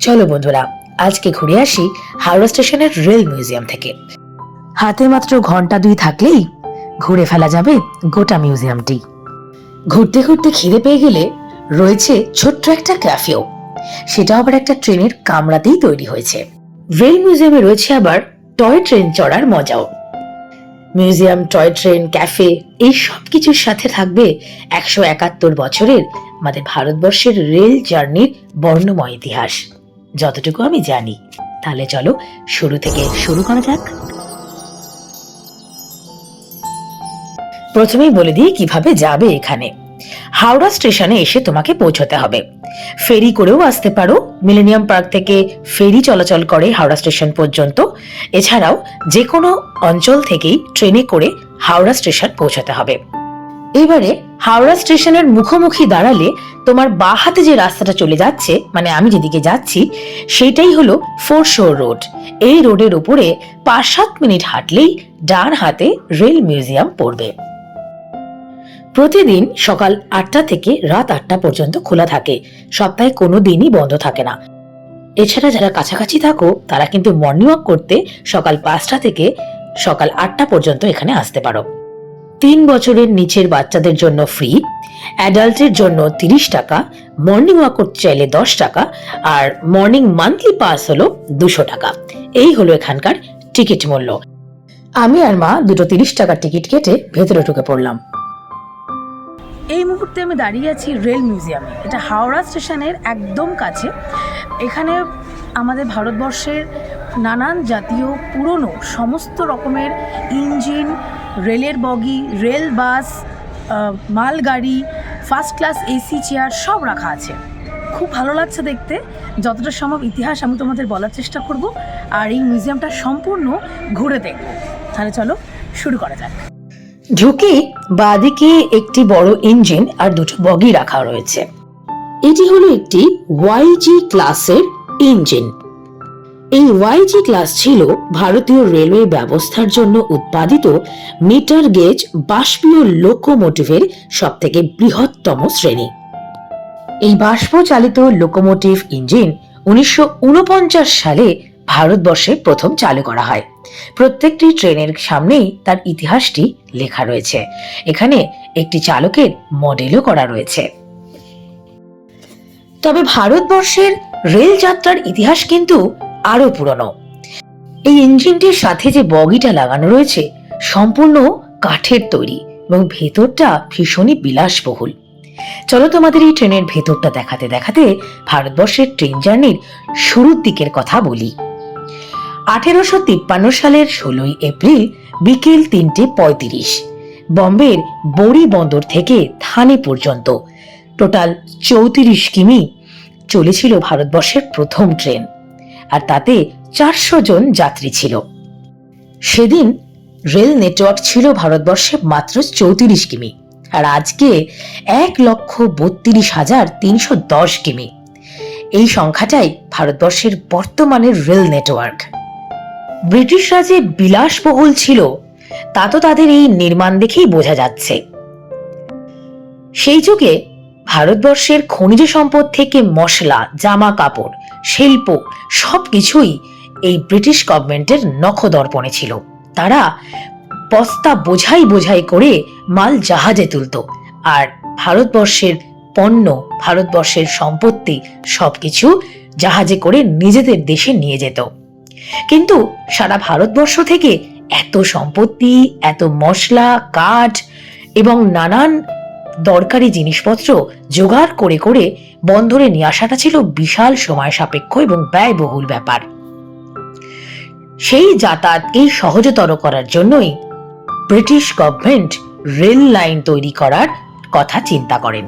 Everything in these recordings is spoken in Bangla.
চলো বন্ধুরা, আজকে ঘুরে আসি হাওড়া স্টেশনের রেল মিউজিয়াম থেকে। হাতে মাত্র ঘণ্টা দুই থাকলেই ঘুরে ফেলা যাবে গোটা মিউজিয়ামটি। ঘুরতে ঘুরতে খিদে পেয়ে গেলে রয়েছে ছোট্ট একটা ক্যাফেও। সেটা আবার একটা ট্রেনের কামরাতেই তৈরি হয়েছে। রেল মিউজিয়ামে রয়েছে আবার টয় ট্রেন চড়ার মজাও। মিউজিয়াম, টয় ট্রেন, ক্যাফে এই সব কিছুর সাথে থাকবে একশো একাত্তর বছরের আমাদের ভারতবর্ষের রেল জার্নির বর্ণময় ইতিহাস। যতটুকু আমি জানি। তাহলে চলো শুরু থেকে শুরু করা যাক। প্রথমেই বলে দিই কীভাবে যাবে এখানে। হাওড়া স্টেশনে এসে তোমাকে পৌঁছতে হবে। ফেরি করেও আসতে পারো। মিলেনিয়াম পার্ক থেকে ফেরি চলাচল করে হাওড়া স্টেশন পর্যন্ত। এছাড়াও যে কোনো অঞ্চল থেকেই ট্রেনে করে হাওড়া স্টেশন পৌঁছাতে হবে। এবারে হাওড়া স্টেশনের মুখোমুখি দাঁড়ালে তোমার বা হাতে যে রাস্তাটা চলে যাচ্ছে মানে আমি যেদিকে যাচ্ছি সেটাই হলো ফোর শোর রোড। এই রোডের উপরে পাঁচ সাত মিনিট হাঁটলেই ডান হাতে রেল মিউজিয়াম পড়বে। প্রতিদিন সকাল আটটা থেকে রাত আটটা পর্যন্ত খোলা থাকে। সপ্তাহে কোনো দিনই বন্ধ থাকে না। এছাড়া যারা কাছাকাছি থাকো, তারা কিন্তু মর্নিং ওয়াক করতে সকাল পাঁচটা থেকে সকাল আটটা পর্যন্ত এখানে আসতে পারো। তিন বছরের নিচের বাচ্চাদের জন্য ফ্রি অ্যাডাল্টের জন্য তিরিশ টাকা মর্নিং ওয়াক করতে চাইলে দশ টাকা, আর মর্নিং মান্থলি পাস হলো দুশো টাকা। এই হলো এখানকার টিকিট মূল্য। আমি আর মা দুটো তিরিশ টাকার টিকিট কেটে ভেতরে ঢুকে পড়লাম। এই মুহূর্তে আমি দাঁড়িয়ে আছি রেল মিউজিয়ামে। এটা হাওড়া স্টেশনের একদম কাছে। এখানে আমাদের ভারতবর্ষের নানান জাতীয় পুরনো সমস্ত রকমের ইঞ্জিন রেলের বগি, রেল বাস মালগাড়ি ফার্স্ট ক্লাস এসি চেয়ার সব রাখা আছে। খুব ভালো লাগছে দেখতে। যতটা সম্ভব ইতিহাস আমি তোমাদের বলার চেষ্টা করব আর এই মিউজিয়ামটা সম্পূর্ণ ঘুরে দেখব। তাহলে চলো শুরু করা যাক। ঢুকে বাদিকে একটি বড় ইঞ্জিন আর দুটো বগি রাখা রয়েছে। এটি হলো একটি ওয়াইজি ক্লাসের ইঞ্জিন এই ওয়াইজি ক্লাস ছিল ভারতীয় রেলওয়ে ব্যবস্থার জন্য উৎপাদিত মিটার গেজ বাষ্পীয় লোকোমোটিভের সব থেকে বৃহত্তম শ্রেণি। এই বাষ্প চালিত লোকোমোটিভ ইঞ্জিন উনিশশো সালে ভারতবর্ষে প্রথম চালু করা হয়। প্রত্যেকটি ট্রেনের সামনেই তার ইতিহাসটি লেখা রয়েছে। এখানে একটি চালকের মডেলও করা রয়েছে। তবে ভারতবর্ষের রেল যাত্রার ইতিহাস কিন্তু আরও পুরনো। এই ইঞ্জিনটির সাথে যে বগিটা লাগানো রয়েছে, সম্পূর্ণ কাঠের তৈরি এবং ভেতরটা ভীষণই বিলাসবহুল। চলো তোমাদের এই ট্রেনের ভেতরটা দেখাতে দেখাতে ভারতবর্ষের ট্রেন জার্নির শুরুর দিকের কথা বলি। আঠেরোশো তিপ্পান্ন সালের ষোলোই এপ্রিল বিকেল তিনটে পঁয়ত্রিশ, বম্বের বড়ি বন্দর থেকে থানে পর্যন্ত। টোটাল চৌত্রিশ কিমি চলেছিল ভারতবর্ষের প্রথম ট্রেন। আর তাতে চারশো জন যাত্রী ছিল। সেদিন রেল নেটওয়ার্ক ছিল ভারতবর্ষে মাত্র চৌত্রিশ কিমি, আর আজকে এক লক্ষ বত্রিশ হাজার তিনশো দশ কিমি। এই সংখ্যাটাই ভারতবর্ষের বর্তমানের রেল নেটওয়ার্ক। ব্রিটিশরা যে বিলাসবহুল ছিল, তা তো তাদের এই নির্মাণ দেখেই বোঝা যাচ্ছে। সেই যুগে ভারতবর্ষের খনিজ সম্পদ থেকে মশলা জামা কাপড় শিল্প সবকিছুই এই ব্রিটিশ গভর্নমেন্টের নখদর্পণে ছিল। তারা বস্তা বোঝাই বোঝাই করে মাল জাহাজে তুলত আর ভারতবর্ষের পণ্য, ভারতবর্ষের সম্পত্তি সবকিছু জাহাজে করে নিজেদের দেশে নিয়ে যেত। কিন্তু সারা ভারতবর্ষ থেকে এত সম্পত্তি, এত মশলা, কাঠ এবং নানান দরকারি জিনিসপত্র জোগাড় করে করে বন্দরে নিয়ে আসাটা ছিল বিশাল সময় সাপেক্ষ এবং ব্যয়বহুল ব্যাপার। সেই যাতায়াতকেই সহজতর করার জন্যই ব্রিটিশ গভর্নমেন্ট রেল লাইন তৈরি করার কথা চিন্তা করেন।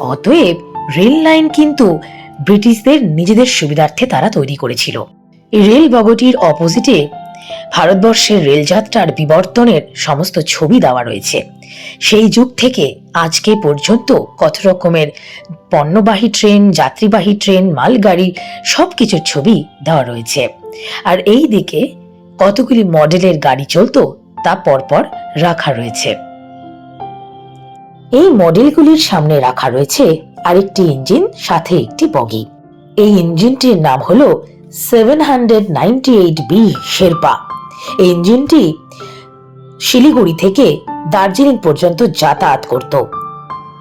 অতএব রেল লাইন কিন্তু ব্রিটিশদের নিজেদের সুবিধার্থে তারা তৈরি করেছিল। এই রেল বগটির অপোজিটে ভারতবর্ষের রেলযাত্রার বিবর্তনের সমস্ত ছবি দেওয়া রয়েছে। সেই যুগ থেকে আজকে পর্যন্ত কত রকমের পণ্যবাহী ট্রেন, যাত্রীবাহী ট্রেন, মালগাড়ি সব কিছুর ছবি দেওয়া রয়েছে। আর এই দিকে কতগুলি মডেলের গাড়ি চলতো তা পরপর রাখা রয়েছে। এই মডেলগুলির সামনে রাখা রয়েছে আরেকটি ইঞ্জিন, সাথে একটি বগি। এই ইঞ্জিনটির নাম হলো seven hundred eight B Sherpa এই ইঞ্জিনটি শিলিগুড়ি থেকে দার্জিলিং পর্যন্ত যাতায়াত করত।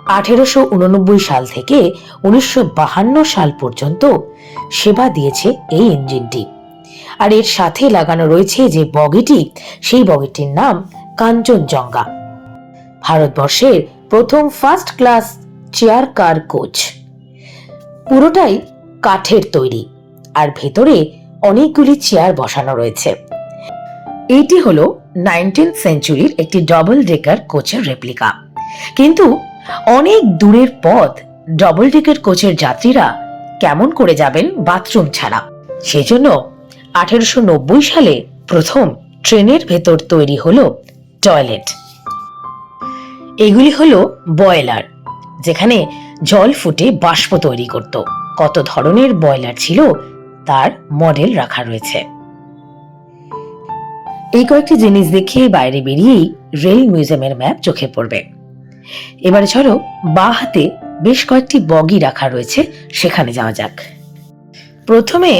আঠেরোশো উননব্বই সাল থেকে উনিশশো বাহান্ন সাল পর্যন্ত সেবা দিয়েছে এই ইঞ্জিনটি আর এর সাথে লাগানো রয়েছে যে বগিটি, সেই বগিটির নাম কাঞ্চনজঙ্ঘা। ভারতবর্ষের প্রথম first class chair car coach পুরোটাই কাঠের তৈরি। আর ভেতরে অনেকগুলি চেয়ার বসানো রয়েছে। এটি হলো নাইনটিন সেঞ্চুরির একটি ডবল ডেকার কোচের রেপ্লিকা কিন্তু অনেক দূরের পথ ডবল ডেকার কোচের যাত্রীরা কেমন করে যাবেন বাথরুম ছাড়া? সেজন্য আঠেরোশো নব্বই সালে প্রথম ট্রেনের ভেতর তৈরি হলো টয়লেট এগুলি হলো বয়লার যেখানে জল ফুটে বাষ্প তৈরি করত। কত ধরনের বয়লার ছিল তার মডেল রাখা রয়েছে। এই কয়েকটি জিনিস দেখে বাইরে বেরিয়েই রেল মিউজিয়ামের ম্যাপ চোখে পড়বে। এবারে চলো বা হাতে বেশ কয়েকটি বগি রাখা রয়েছে, সেখানে যাওয়া যাক। প্রথমে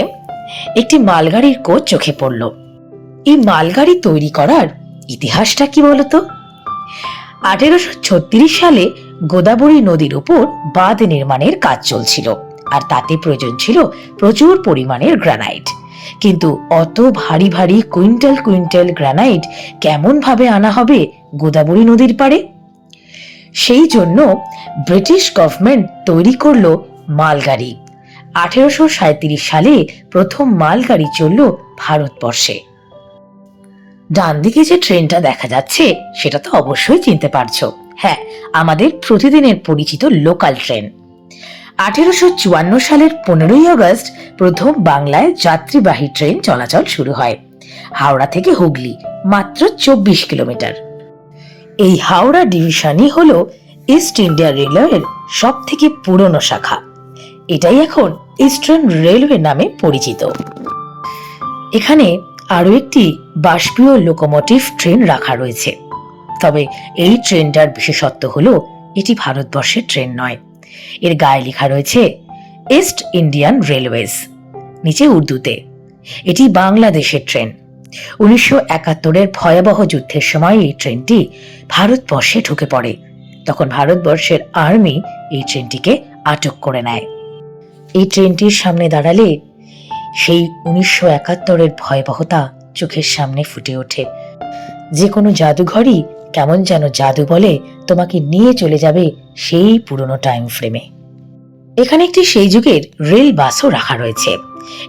একটি মালগাড়ির কোচ চোখে পড়ল। এই মালগাড়ি তৈরি করার ইতিহাসটা কি বলতো? আঠেরোশো ছত্রিশ সালে গোদাবরী নদীর উপর বাঁধ নির্মাণের কাজ চলছিল। আর তাতে প্রয়োজন ছিল প্রচুর পরিমাণের গ্রানাইট কিন্তু অত ভারী ভারী কুইন্টাল কুইন্টাল গ্রানাইট কেমন ভাবে আনা হবে গোদাবরী নদীর পাড়ে? সেই জন্য ব্রিটিশ গভর্নমেন্ট তৈরি করল মালগাড়ি। আঠেরোশো সালে প্রথম মালগাড়ি চলল ভারতবর্ষে। ডান দিকে যে ট্রেনটা দেখা যাচ্ছে, সেটা তো অবশ্যই চিনতে পারছ। হ্যাঁ আমাদের প্রতিদিনের পরিচিত লোকাল ট্রেন আঠেরোশো চুয়ান্ন সালের পনেরোই আগস্ট প্রথম বাংলায় যাত্রীবাহী ট্রেন চলাচল শুরু হয়। হাওড়া থেকে হুগলি, মাত্র চব্বিশ কিলোমিটার। এই হাওড়া ডিভিশনই হল ইস্ট ইন্ডিয়া রেলওয়ের সব থেকে পুরনো শাখা। এটাই এখন ইস্টার্ন রেলওয়ে নামে পরিচিত। এখানে আরও একটি বাষ্পীয় লোকোমোটিভ ট্রেন রাখা রয়েছে। তবে এই ট্রেনটার বিশেষত্ব হল, এটি ভারতবর্ষের ট্রেন নয়। এর গায়ে লেখা রয়েছে ইস্ট ইন্ডিয়ান রেলওয়েজ নিচে উর্দুতে। এটি বাংলাদেশের ট্রেন। উনিশশো একাত্তরের ভয়াবহ যুদ্ধের সময় এই ট্রেনটি ভারতবর্ষে ঢুকে পড়ে। তখন ভারতবর্ষের আর্মি এই ট্রেনটিকে আটক করে নেয়। এই ট্রেনটির সামনে দাঁড়ালে সেই উনিশশো একাত্তরের ভয়াবহতা চোখের সামনে ফুটে ওঠে। যে কোনো জাদুঘরই কেমন যেন জাদু বলে তোমাকে নিয়ে চলে যাবে সেই পুরনো টাইম ফ্রেমে এখানে একটি সেই যুগের রেল বাসও রাখা রয়েছে।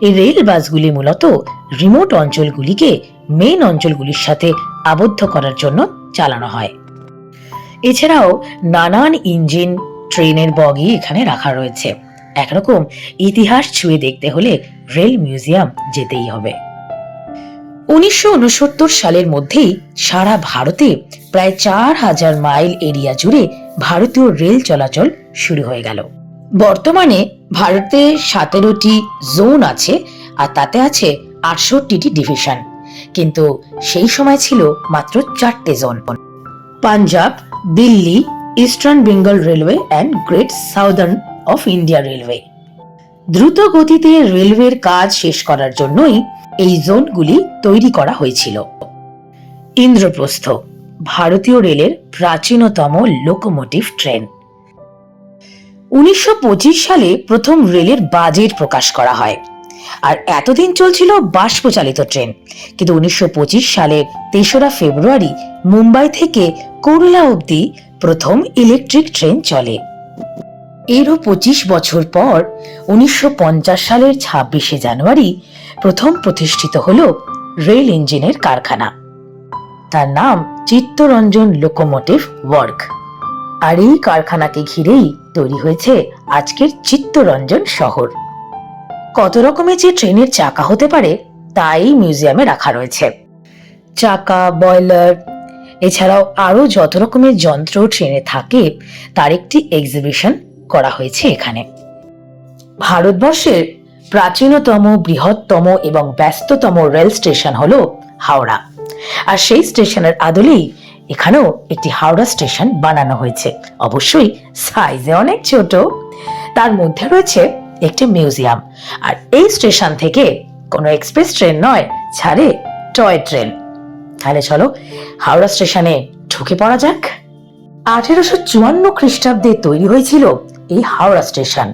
এই রেল বাসগুলি মূলত রিমোট অঞ্চলগুলিকে মেন অঞ্চলগুলির সাথে আবদ্ধ করার জন্য চালানো হয়। এছাড়াও নানান ইঞ্জিন ট্রেনের বগি এখানে রাখা রয়েছে। একরকম ইতিহাস ছুঁয়ে দেখতে হলে রেল মিউজিয়াম যেতেই হবে। উনিশশো উনসত্তর সালের মধ্যেই সারা ভারতে প্রায় চার হাজার মাইল এরিয়া জুড়ে ভারতীয় রেল চলাচল শুরু হয়ে গেল। বর্তমানে ভারতে সতেরোটি জোন আছে আর তাতে আছে আটষট্টিটি ডিভিশন। কিন্তু সেই সময় ছিল মাত্র চারটে zone. Punjab, Delhi, eastern Bengal railway and great southern of India railway. দ্রুত গতিতে রেলওয়ের কাজ শেষ করার জন্যই এই জোনগুলি তৈরি করা হয়েছিল। ইন্দ্রপ্রস্থ, ভারতীয় রেলের প্রাচীনতম লোকোমোটিভ ট্রেন। উনিশশো পঁচিশ সালে প্রথম রেলের বাজেট প্রকাশ করা হয়। আর এতদিন চলছিল বাষ্পচালিত ট্রেন। কিন্তু উনিশশো পঁচিশ সালের তেসরা ফেব্রুয়ারি মুম্বাই থেকে করলা অবধি প্রথম ইলেকট্রিক ট্রেন চলে। এরও পঁচিশ বছর পর উনিশশো পঞ্চাশ সালের ছাব্বিশে জানুয়ারি প্রথম প্রতিষ্ঠিত হল রেল ইঞ্জিনের কারখানা। তার নাম চিত্তরঞ্জন লোকোমোটিভ ওয়ার্ক। আর এই কারখানাকে ঘিরেই তৈরি হয়েছে আজকের চিত্তরঞ্জন শহর। কত রকমের যে ট্রেনের চাকা হতে পারে তাই মিউজিয়ামে রাখা রয়েছে। চাকা, বয়লার, এছাড়াও আরও যত রকমের যন্ত্র ট্রেনে থাকে, তার একটি এক্সিবিশন করা হয়েছে এখানে। ভারতবর্ষের প্রাচীনতম, বৃহত্তম এবং ব্যস্ততম রেল স্টেশন হল হাওড়া। আর সেই স্টেশনের আদলেই এখানেও একটি হাওড়া স্টেশন বানানো হয়েছে। অবশ্যই সাইজে অনেক ছোট। তার মধ্যে রয়েছে একটি মিউজিয়াম। আর এই স্টেশন থেকে কোনো এক্সপ্রেস ট্রেন নয়, ছাড়ে টয় ট্রেন। তাহলে চলো হাওড়া স্টেশনে ঢুকে পড়া যাক। আঠেরোশো চুয়ান্ন খ্রিস্টাব্দে তৈরি হয়েছিল এই হাওড়া স্টেশন।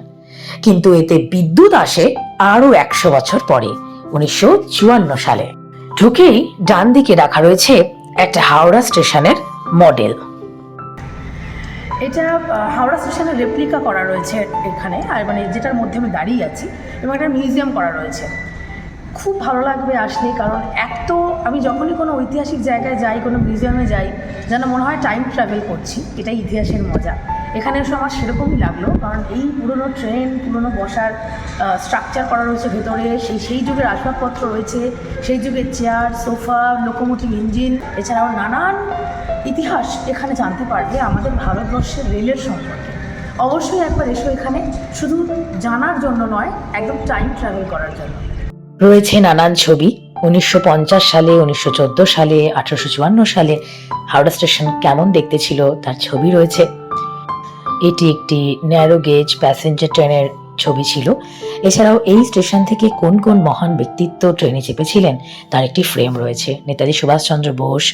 কিন্তু এতে বিদ্যুৎ আসে আরও একশো বছর পরে, উনিশশো চুয়ান্ন সালে। ঢুকেই ডান দিকে রাখা রয়েছে একটা হাওড়া স্টেশনের মডেল। এটা হাওড়া স্টেশনের রেপ্লিকা করা রয়েছে এখানে, আর মানে যেটার মধ্যে আমি দাঁড়িয়ে আছি, এবং একটা মিউজিয়াম করা রয়েছে। খুব ভালো লাগবে আসলে, কারণ এক তো আমি যখনই কোনো ঐতিহাসিক জায়গায় যাই, কোনো মিউজিয়ামে যাই, যেন মনে হয় টাইম ট্রাভেল করছি, এটাই ইতিহাসের মজা। এখানে এসে আমার সেরকমই লাগল, কারণ এই পুরনো ট্রেন পুরনো বসার স্ট্রাকচার করা রয়েছে ভেতরে, সেই সেই যুগের আসবাবপত্র রয়েছে, সেই যুগের চেয়ার সোফা লোকোমোটিভ ইঞ্জিন এছাড়াও নানান ইতিহাস এখানে জানতে পারবে আমাদের ভারতবর্ষের রেলের সম্পর্কে। অবশ্যই একবার এসো এখানে, শুধু জানার জন্য নয়, একদম টাইম ট্রাভেল করার জন্য। রয়েছে নানান ছবি, উনিশশো পঞ্চাশ সালে, উনিশশো চোদ্দ সালে, আঠারোশো চুয়ান্ন সালে, হাওড়া স্টেশন কেমন দেখতে ছিল তার ছবি রয়েছে। এটি একটি ন্যারো গেজ প্যাসেঞ্জার ট্রেনের ছবি ছিল। এছাড়াও এই স্টেশন থেকে কোন কোন মহান ব্যক্তিত্ব ট্রেনে চেপেছিলেন, তার একটি ফ্রেম রয়েছে। নেতাজি সুভাষচন্দ্র বোস,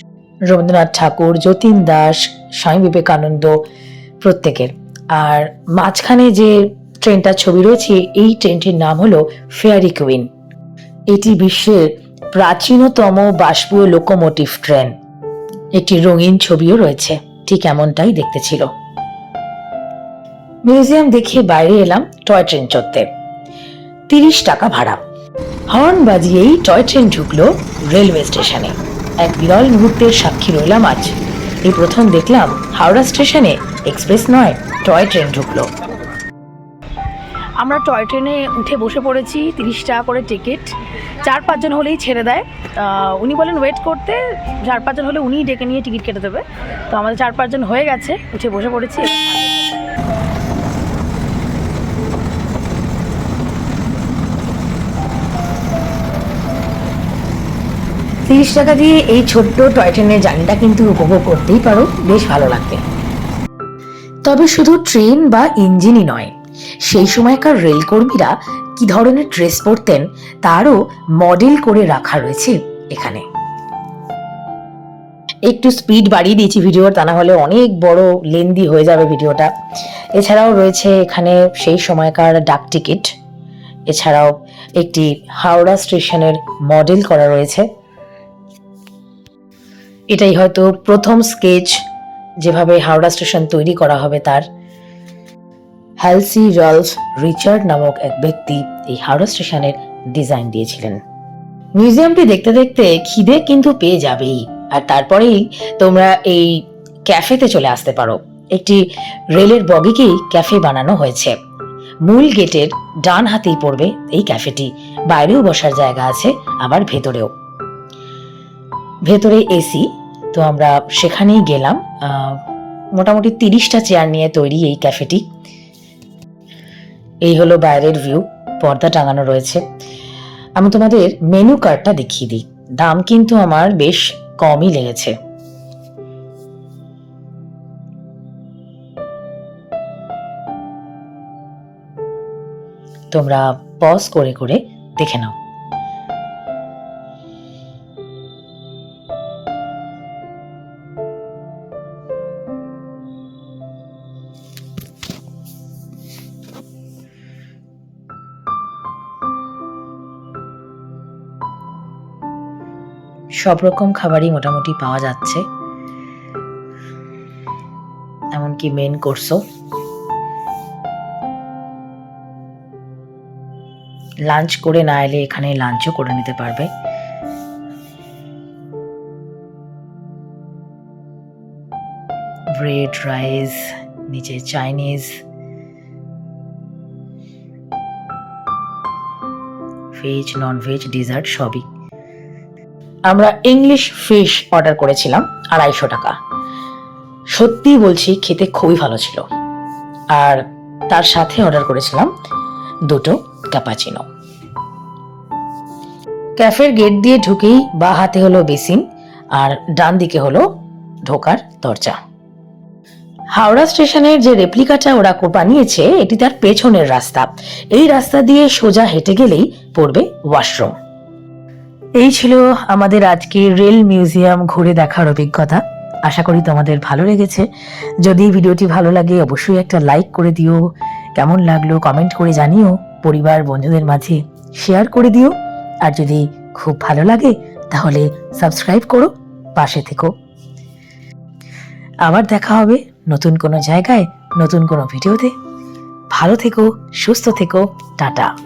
রবীন্দ্রনাথ ঠাকুর, যতীন দাস, স্বামী বিবেকানন্দ প্রত্যেকের। আর মাঝখানে যে ট্রেনটার ছবি রয়েছে, এই ট্রেনটির নাম হলো ফেয়ারি কুইন এটি বিশ্বের প্রাচীনতম বাষ্পীয় লোকোমোটিভ ট্রেন একটি রঙিন ছবিও রয়েছে, ঠিক এমনটাই দেখতে ছিল। মিউজিয়াম দেখে বাইরে এলাম টয় ট্রেন চড়তে। তিরিশ টাকা ভাড়া। হর্ন বাজিয়েই টয় ট্রেন ঢুকলো রেলওয়ে স্টেশনে। এক বিরল মুহূর্তের সাক্ষী রইলাম আজ। এই প্রথম দেখলাম হাওড়া স্টেশনে এক্সপ্রেস নয়, টয় ট্রেন ঢুকলো। আমরা টয় ট্রেনে উঠে বসে পড়েছি, তিরিশ টাকা করে টিকিট। চার পাঁচজন হলেই ছেড়ে দেয়। উনি বলেন ওয়েট করতে। চার পাঁচজন হলে উনিই ডেকে নিয়ে টিকিট কেটে দেবে। তো আমাদের চার পাঁচজন হয়ে গেছে, উঠে বসে পড়েছি। তিরিশ টাকা দিয়ে এই ছোট্ট টয় ট্রেনের জার্নিটা কিন্তু উপভোগ করতেই পারো। বেশ ভালো লাগবে। তবে শুধু ট্রেন বা ইঞ্জিনই নয়, সেই সময়কার রেলকর্মীরা কি ধরনের ড্রেস পরতেন, তারও মডেল করে রাখা রয়েছে এখানে। একটু স্পিড বাড়িয়ে দিয়েছি ভিডিওর তা না হলে অনেক বড় লেন্দি হয়ে যাবে ভিডিওটা এছাড়াও রয়েছে এখানে সেই সময়কার ডাক টিকিট এছাড়াও একটি হাওড়া স্টেশনের মডেল করা রয়েছে। এটাই হয়তো প্রথম স্কেচ যেভাবে হাওড়া স্টেশন তৈরি করা হবে তার। হ্যালসি রলফ রিচার্ড নামক এক ব্যক্তি এই হাওড়া স্টেশনের ডিজাইন দিয়েছিলেন। মিউজিয়ামটি দেখতে দেখতে খিদে কিন্তু পেয়ে যাবেই। আর তারপরেই তোমরা এই ক্যাফেতে চলে আসতে পারো। একটি রেলের বগিকেই ক্যাফে বানানো হয়েছে। মূল গেটের ডান হাতেই পড়বে এই ক্যাফেটি। বাইরেও বসার জায়গা আছে, আবার ভেতরেও। ভেতরে এসি তো আমরা সেখানেই গেলাম। মোটামুটি তিরিশটা চেয়ার নিয়ে তৈরি এই ক্যাফেটি এই হলো বাইরের ভিউ পর্দা টাঙানো রয়েছে। আমি তোমাদের মেনু কার্ডটা দেখিয়ে দিই। দাম কিন্তু আমার বেশ কমই লেগেছে। তোমরা পজ করে করে দেখে নাও। সব রকম খাবারই মোটামুটি পাওয়া যাচ্ছে। এমনকি মেন কোর্সও লাঞ্চ করে না এলে এখানে লাঞ্চও করে নিতে পারবে। ব্রেড রাইস নিচে Chinese veg non veg dessert সবই। আমরা ইংলিশ ফিশ অর্ডার করেছিলাম আড়াইশো টাকা। সত্যি বলছি, খেতে খুবই ভালো ছিল। আর তার সাথে অর্ডার করেছিলাম দুটো ক্যাপাচিনো ক্যাফের গেট দিয়ে ঢুকেই বা হাতে হলো বেসিন আর ডান দিকে হলো ঢোকার দরজা। হাওড়া স্টেশনের যে রেপ্লিকাটা ওরা বানিয়েছে, এটি তার পেছনের রাস্তা। এই রাস্তা দিয়ে সোজা হেঁটে গেলেই পড়বে ওয়াশরুম এই ছিল আমাদের আজকে রেল মিউজিয়াম ঘুরে দেখার অভিজ্ঞতা। আশা করি তোমাদের ভালো লেগেছে। যদি ভিডিওটি ভালো লাগে, অবশ্যই একটা লাইক করে দিও। কেমন লাগল কমেন্ট করে জানিও। পরিবার, বন্ধুদের মাঝে শেয়ার করে দিও। আর যদি খুব ভালো লাগে, তাহলে সাবস্ক্রাইব করো, পাশে থেকো। আবার দেখা হবে নতুন কোনো জায়গায়, নতুন কোনো ভিডিওতে। ভালো থেকো, সুস্থ থেকো, টাটা।